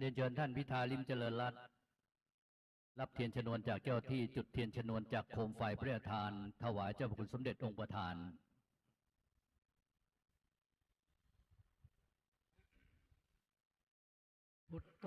เรียนเชิญท่านพิธาลิมเจริญรัตน์รับเทียนชนวนจากเจ้าที่จุดเทียนชนวนจากโคมไฟพระราชทาน ถวายเจ้าพระคุณสมเด็จองค์ประธานพุทโธ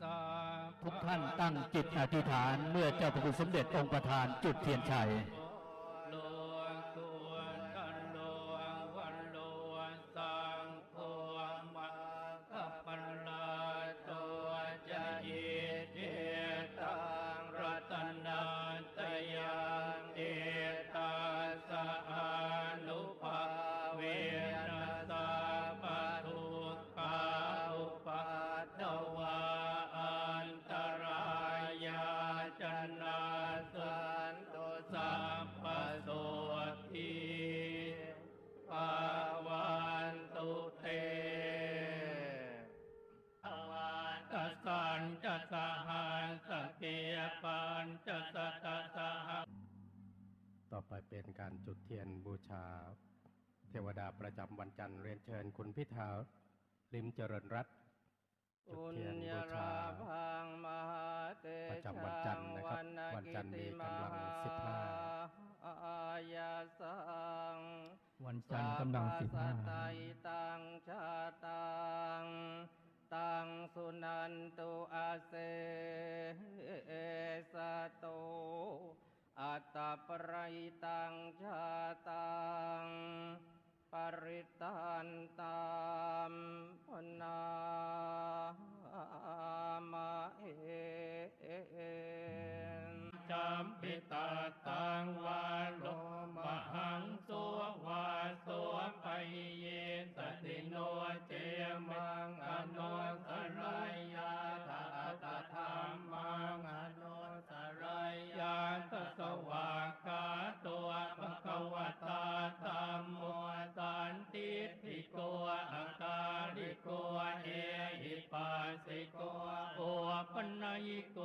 สาทุกท่านตั้งจิตอธิษฐานเมื่อเจ้าพระคุณสมเด็จองค์ประธานจุดเทียนชัย เป็นการจุดเทียนบูชา เทวดาประจำวันจันทร์เรียนเชิญคุณพิธาลิมเจริญรัตน์จุดปุญเทียนญบูชาราพังมหาเตประจำวันจันทร์นะครับ วันจันทร์มีกำลังสิบห้าอายาสังวันจันทร์กำลังสิบห้าสัพพสัตไตตังชาตังตังสุนัน ญญิโก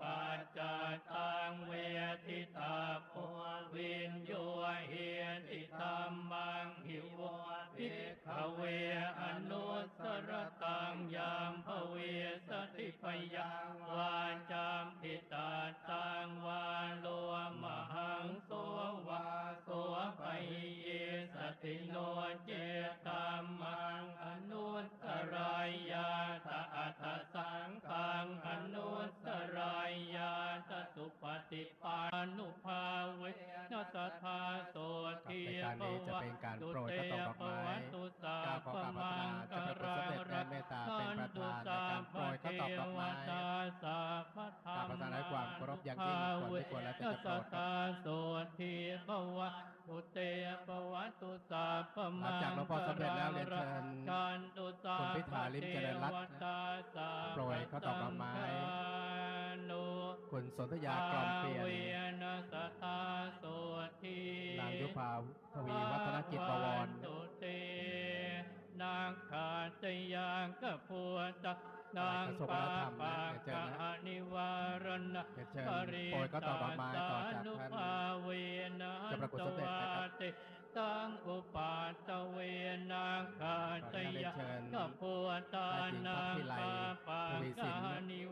ปัจจตังเวทิตาโพวินโยเฮติธรรมังหิวภิขเวอนุสรตังยามภเวสติปยัง จะเป็นการโปรยพระตอกดอกไม้ก้าวขอกราบพระพนาจะเป็นประสบเด็จแทนเมตตาเป็นประธานในการโปรยข้าวตอกดอกไม้กราบประทานให้ความเคารพอย่างยิ่งควรไม่ควรและเป็นจะโปรดครับตาโสทีภวะตุเตภวะตุสาพหลังจากหลวงพ่อสำเร็จแล้วเรียนเชิญคุณพิธาลิมเจริญรัตน์โปรยข้าวตอกดอกไม้คุณสนธยากล่อมเปลี่ยนนาโสทีนางยุพาทวีวัฒ นกิจประวรตุเตนางขาตยังกพัวตะนางปาปากะนิวารณะเรียนเชิญโปรยข้าตอกดอกไม้ต่อจากท่านนุภาเวนะจะปรากฏสำเร็จนะครับติตังอุปาตเวนางขาตยังกะพัวตานางปาปากะนิว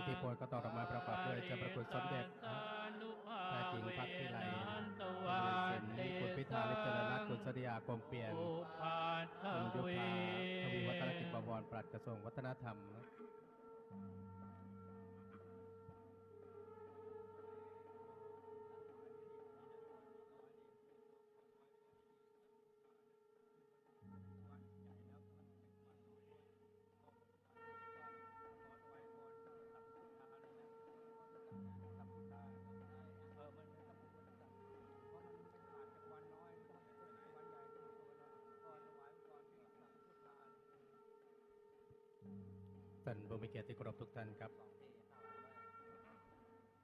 ผู้ที่โปรยข้าวตอกดอกไม้ประกอบด้วยเจ้าพระคุณสมเด็จพระจิงพักพิไลคุณสินคุณพิธาลิจรณัตคุณสริยากรมเปลี่ยนคุณยุพาทวีวัฒนกิจประวรปลัดกระทรวงวัฒนธรรม มีเกียรติที่เคารพทุกท่านครับ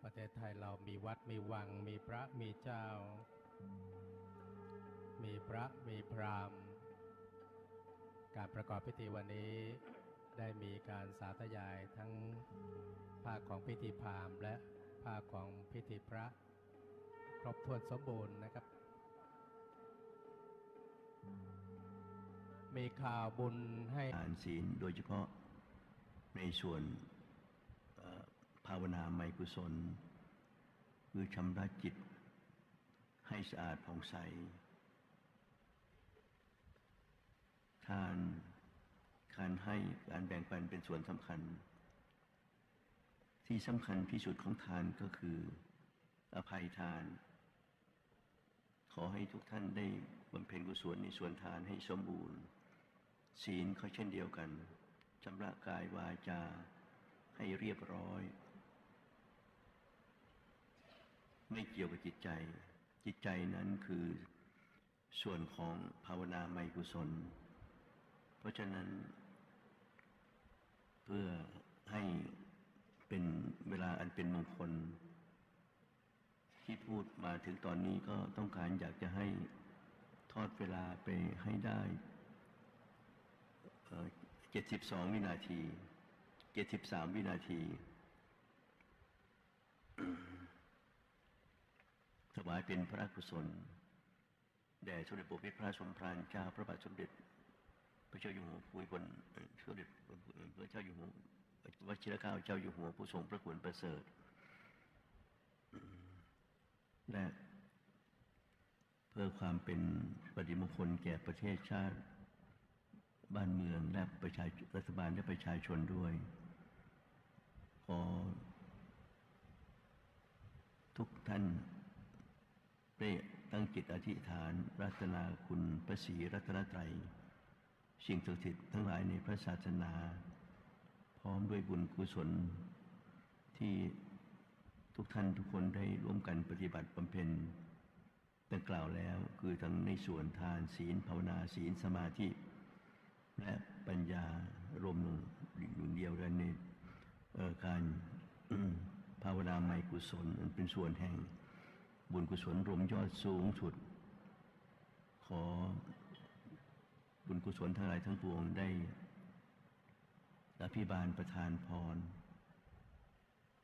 ประเทศไทยเรามีวัดมีวัง มีพระมีเจ้า มีพระมีพราหมณ์ การประกอบพิธีวันนี้ได้มีการสาธยายทั้งภาคของพิธีพราหมณ์และภาคของพิธีพระครบถ้วนสมบูรณ์นะครับ มีข่าวบุญให้ทานศีลโดยเฉพาะ ในส่วนภาวนาไมกุศล คือชำระจิตให้สะอาดผ่องใสทานการให้การแบ่งปันเป็นส่วนสำคัญ ที่สำคัญที่สุดของทานก็คืออภัยทาน ขอให้ทุกท่านได้บำเพ็ญกุศลในส่วนทานให้สมบูรณ์ ศีลเขาเช่นเดียวกัน ชำระกายวาจาให้เรียบร้อย ไม่เกี่ยวกับจิตใจ จิตใจนั้นคือส่วนของภาวนาไมกุศล เพราะฉะนั้น เพื่อให้เป็นเวลาอันเป็นมงคล ที่พูดมาถึงตอนนี้ก็ต้องการอยากจะให้ทอดเวลาไปให้ได้ เจ็ดสิบสองวินาทีเจ็ดสิบสามวินาทีถวายเป็นพระกุศล แด่สมเด็จพระพิพระสมภารเจ้าพระบาทสมเด็จ พระเจ้าอยู่หัวภูมิพลสมเด็จพระเจ้าอยู่หัววชิรเกล้าเจ้าอยู่หัวผู้ทรงพระคุณประเสริฐและเพื่อความเป็นปฏิมงคลแก่ประเทศชาติ บ้านเมืองและประชารัฐบาลและประชาชนด้วย ขอ ทุกท่านได้ตั้งจิตอธิษฐานรัตนาคุณพระศรีรัตนตรัยสิ่งศักดิ์สิทธิ์ทั้งหลายในพระศาสนา พร้อมด้วยบุญกุศล ที่ทุกท่านทุกคนได้ร่วมกันปฏิบัติบำเพ็ญดังกล่าวแล้วคือทั้งในส่วนทานศีลภาวนาศีลสมาธิ และปัญญารวมลงอยู่เดียวกันในอ่อการภาวนาไมกุศลอันเป็นส่วนแห่งบุญกุศลรวมยอดสูงสุด ขอบุญกุศลทั้งหลายทั้งปวงได้อภิบาลประทานพร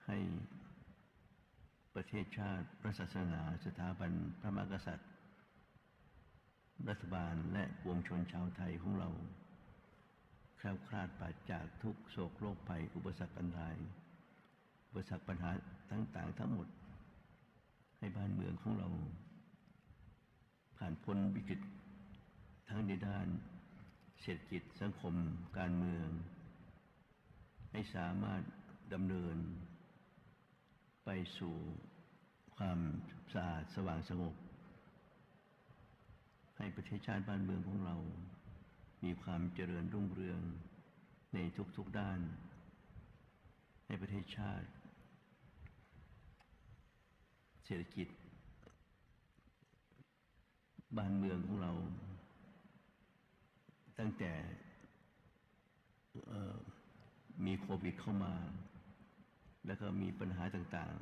ให้ประเทศชาติพระศาสนาสถาบันพระมหากษัตริย์ รัฐบาลและปวงชนชาวไทยของเรา คล้วคลาดปราศจากทุกโศกโรคภัยอุปสรรคอันใดอุปสรรคปัญหาต่าง ๆ ทั้งหมด ให้บ้านเมืองของเรา ผ่านพ้นวิกฤตทั้งในด้าน เศรษฐกิจสังคมการเมือง ให้สามารถดำเนิน ไปสู่ความสะอาดสว่างสงบ ให้ประเทศชาติบ้านเมืองของเรา มีความเจริญรุ่งเรืองในทุกๆด้านให้ประเทศชาติ เศรษฐกิจ บ้านเมืองของเรา ตั้งแต่มีโควิดเข้ามา แล้วก็มีปัญหาต่าง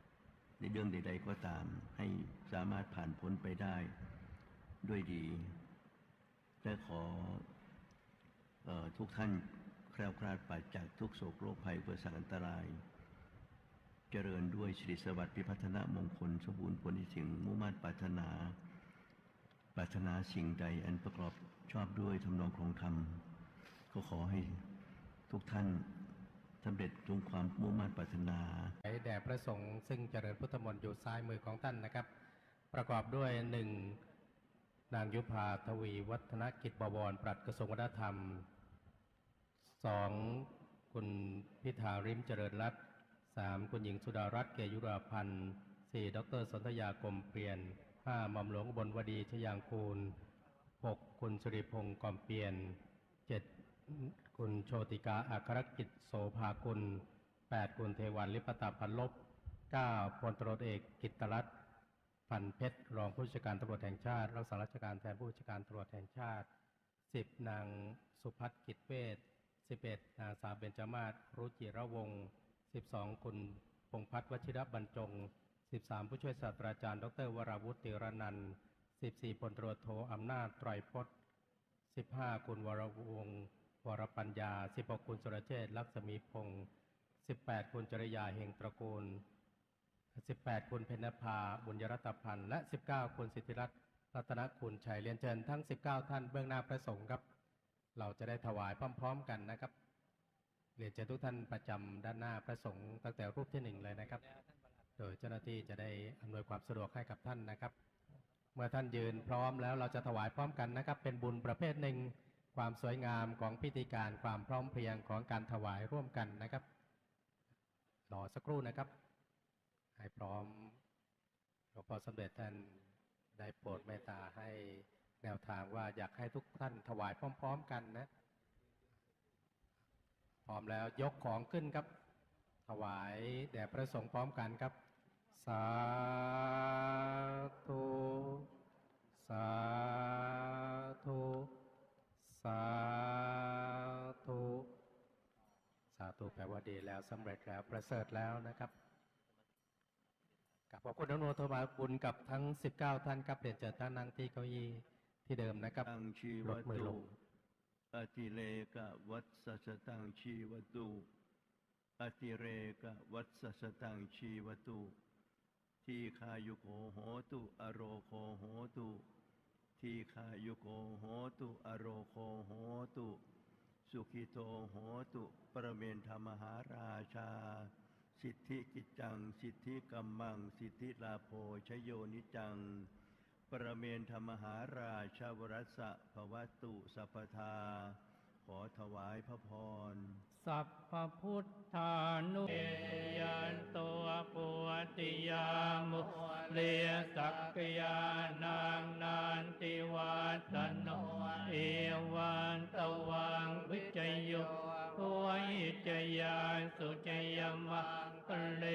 ๆ ในเรื่องใด ๆ ก็ตามให้สามารถผ่านพ้นไปได้ด้วยดี และขอออทุกท่านแคล้วคลาดปราศจากทุกโศกโรคภัยอุปสรรคอันตราย เจริญด้วยสิริสวัสดิ์พิพัฒนมงคล สมบูรณ์ผลที่ถึงมุ่งมั่นปรารถนา ปรารถนาสิ่งใดอันประกอบชอบด้วยทำนองของธรรม ก็ขอให้ทุกท่านสำเร็จจงความมุ่งมั่นปรารถนาแด่พระสงฆ์ซึ่งเจริญพุทธมนต์อยู่ซ้ายมือของท่านนะครับ ประกอบด้วยหนึ่ง นางยุพาทวีวัฒนกิจบวรปลัดกระทรวงวัฒนธรรมสองคุณพิธาริมเจริญรัตน์สามคุณหญิงสุดารัตน์เกยุราพันธ์สี่ดรสนธยากรมเปลี่ยนห้ามอมหลวงบลวดีชยางคูลหกคุณสุริพงศ์กอมเปลี่ยนเจ็ดคุณโชติกาอัครกิจโสภากุลแปดคุณเทวันลิปตาพันลบเก้าพลตรเอกกิตตรัตน์ พันเพชรรองผู้จัดการตำรวจแห่งชาติรักษาราชการแทนผู้จัดการตำรวจแห่งชาติสิบนางสุพัฒน์กิจเวชสิบเอ็ดนางสาวเบญจมาศรุจิระวงศ์สิบสองคุณพงพัฒน์วชิระบรรจงสิบสามผู้ช่วยศาสตราจารย์ ดร วราวุฒิติรนันท์สิบสี่พลตรวจโทอำนาจไตรพจน์ 15 คุณวรวงศ์วรปัญญา 16 คุณสุรเชษลักษมีพงศ์18 คุณจริยาเฮงตระกูล 18 คุณเพนภาบุญยรัตพันธ์และ 19 คุณสิทธิรัตน์รัตนคุณชัยเรียนเชิญทั้ง 19 ท่านเบื้องหน้าพระสงฆ์ครับ เราจะได้ถวายพร้อม ๆ กันนะครับเรียนเชิญทุกท่านประจำด้านหน้าพระสงฆ์ตั้งแต่รูปที่หนึ่งเลยนะครับ โดยเจ้าหน้าที่จะได้อำนวยความสะดวกให้กับท่านนะครับ เมื่อท่านยืนพร้อมแล้วเราจะถวายพร้อมกันนะครับ เป็นบุญประเภทหนึ่งความสวยงามของพิธีการความพร้อมเพรียงของการถวายร่วมกันนะครับรอสักครู่นะครับ ให้พร้อมหลวง พ่อสมเด็จท่านได้โปรดเมตตาให้แนวทางว่าอยากให้ทุกท่านถวายพร้อม ๆ กันนะ พร้อมแล้วยกของขึ้นครับ ถวายแด่พระสงฆ์พร้อมกันครับ สาธุ สาธุ สาธุ สาธุแปลว่าดีแล้วสำเร็จแล้วประเสริฐแล้วนะครับ กับขอบคุณอนุโมทนาบุญกับทั้ง 19 ท่านครับเรียนเชิญท่านนั่งที่เก้าอี้ที่เดิมนะครับตังชีวลดมือลตุงอติเลกวัตสสตังชีวตุอติเรกวัตสสตังชีวตุทีคายุโกโหตุอโรโคโหตุทีคายุโกโหตุอโรโคโหตุ สุขิโตโหตุ ปรเมนธรรมหาราชา สิทธิกิจจัง สิทธิกัมมัง สิทธิลาโภชโยนิจัง ปรเมนธรรมหาราชาวรัสสะภวตุสัพพทา ขอถวายพระพร สัพพพุทธานุเอยันตัวปุติยามุเรียสักกยานางนานติวัตโนเอวันตวังวิจโย ควยจยาสุจยมังเล